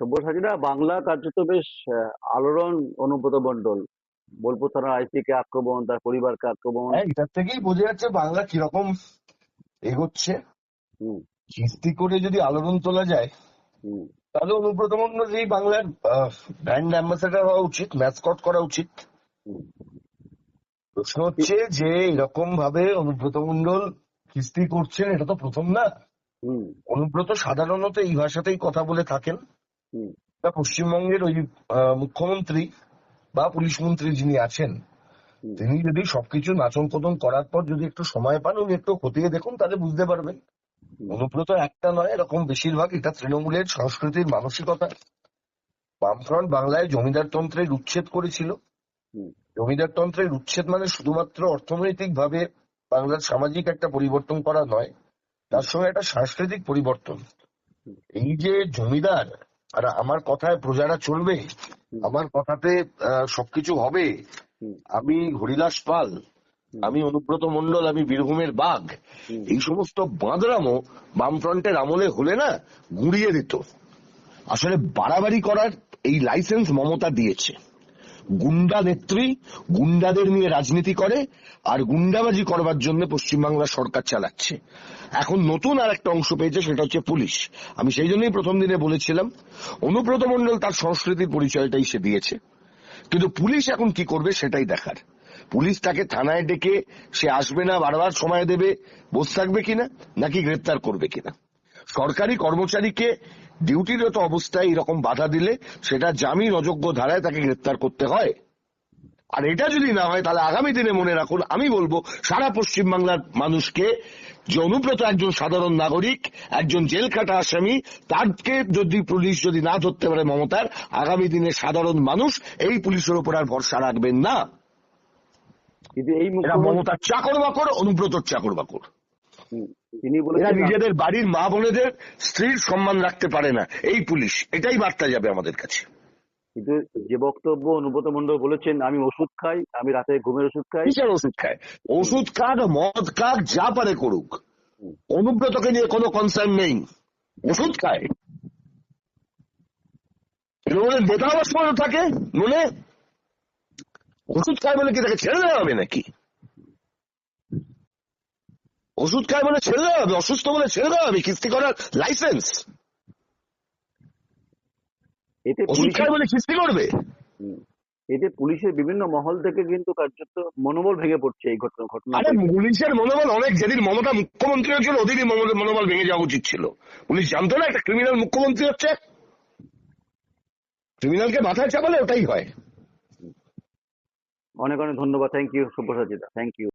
সব্যসাচীরা বাংলা কার্যত বেশ আলোড়ন অনুব্রত মন্ডল বোলপুর থানার আইসিকে আক্রমণ তার পরিবারকে আক্রমণ। হ্যাঁ এটার থেকেই বোঝা যাচ্ছে বাংলা কীরকম এগোচ্ছে। কিস্তি করে যদি আলোড়ন তোলা যায় তাহলে অনুব্রত মন্ডল এই বাংলার ব্র্যান্ড অ্যাম্বাসেডার হওয়া উচিত ম্যাসকট করা উচিত। প্রশ্ন হচ্ছে যে এরকম ভাবে অনুব্রত মন্ডল কিস্তি করছেন এটা তো প্রথম না? হুম, অনুব্রত সাধারণত এই ভাষাতেই কথা বলে থাকেন। তা পশ্চিমবঙ্গের ওই আহ, মুখ্যমন্ত্রী বা পুলিশ মন্ত্রী যিনি আছেন তিনি যদি সবকিছু নাচন কদম করার পর যদি একটু সময় পান উনি একটু খতিয়ে দেখুন তাহলে বুঝতে পারবেন। অনুব্রত একটা নয় এরকম বেশিরভাগ এটা তৃণমূলের সংস্কৃতির মানসিকতা। বামফ্রন্ট বাংলায় জমিদার তন্ত্রের উচ্ছেদ করেছিল। হুম। জমিদার তন্ত্রের উচ্ছেদ মানে শুধুমাত্র অর্থনৈতিক ভাবে বাংলার সামাজিক একটা পরিবর্তন করা নয় তার সঙ্গে একটা সাংস্কৃতিক পরিবর্তন। এই যে জমিদার আর আমার কথায় প্রজারা চলবে। আমার কথাতে সবকিছু হবে। আমি হরিদাস পাল আমি অনুব্রত মন্ডল আমি বীরভূমের বাঘ। এই সমস্ত বাঁধরামও বামফ্রন্টের আমলে হলে না গুঁড়িয়ে দিত। আসলে বাড়াবাড়ি করার এই লাইসেন্স মমতা দিয়েছে। গুন্ডা নেত্রী, গুন্ডাদের নিয়ে রাজনীতি করে, আর গুন্ডাবাজি করবার জন্য পশ্চিমবাংলা সরকার চালাচ্ছে। এখন নতুন আর একটা অংশ পেয়েছে, সেটা হচ্ছে পুলিশ। আমি সেই জন্যই প্রথম দিনে বলেছিলাম, অনুব্রত মন্ডল তার সংস্কৃতির পরিচয়টাই সে দিয়েছে। কিন্তু পুলিশ এখন কি করবে সেটাই দেখার। পুলিশ তাকে থানায় ডেকে, সে আসবে না, বারবার সময় দেবে, বসে থাকবে কিনা, নাকি গ্রেপ্তার করবে কিনা? সরকারি কর্মচারীকে ডিউটিরত অবস্থায় এরকম বাধা দিলে সেটা জামিন অযোগ্য ধারায় তাকে গ্রেপ্তার করতে হয়। আর এটা যদি না হয় তাহলে আগামী দিনে মনে রাখুন আমি বলব সারা পশ্চিমবাংলার মানুষকে যে অনুব্রত একজন সাধারণ নাগরিক একজন জেল কাটা আসামি তাকে যদি পুলিশ যদি না ধরতে পারে মমতার আগামী দিনে সাধারণ মানুষ এই পুলিশের উপর আর ভরসা রাখবেন না। কিন্তু এই মমতার চাকর বাকর অনুব্রতর চাকর বাকর তিনি বলেছেন নিজেদের বাড়ির মা বোনেদের স্ত্রীর সম্মান রাখতে পারে না। এই পুলিশ। এটাই বার্তা যাবে আমাদের কাছে। কিন্তু যে বক্তব্য অনুব্রত মন্ডল বলেছেন আমি ওষুধ খাই আমি রাতে ঘুমের ওষুধ খাই। কিসের ওষুধ খায়? ওষুধ খাক মদ খাক যা পারে করুক। অনুব্রতকে নিয়ে কোনো কনসার্ন নেই। ওষুধ খায়। তৃণমূলের নেতা থাকে মনে ওষুধ খায় বলে কি তাকে ছেড়ে দেওয়া হবে নাকি? ওষুধ খায় বলে ছেড়ে দেওয়া হবে অসুস্থ বলে ছেড়ে দেওয়া হবে কিস্তি করার লাইসেন্স এতে ওষুধ খায় বলে কিস্তি করবে। এতে পুলিশের বিভিন্ন মহল থেকে কিন্তু কার্যত মনোবল ভেঙে পড়ছে এই ঘটনা ঘটনা আরে পুলিশের মনোবল অনেক। যেদিন মমতা মুখ্যমন্ত্রী হয়েছিল ওদিনই মনোবল ভেঙে যাওয়া উচিত ছিল। পুলিশ জানতো না একটা ক্রিমিনাল মুখ্যমন্ত্রী হচ্ছে। ক্রিমিনালকে মাথায় চাপালে ওটাই হয়। অনেক অনেক ধন্যবাদ। থ্যাংক ইউ সব্যসাচীদা থ্যাংক ইউ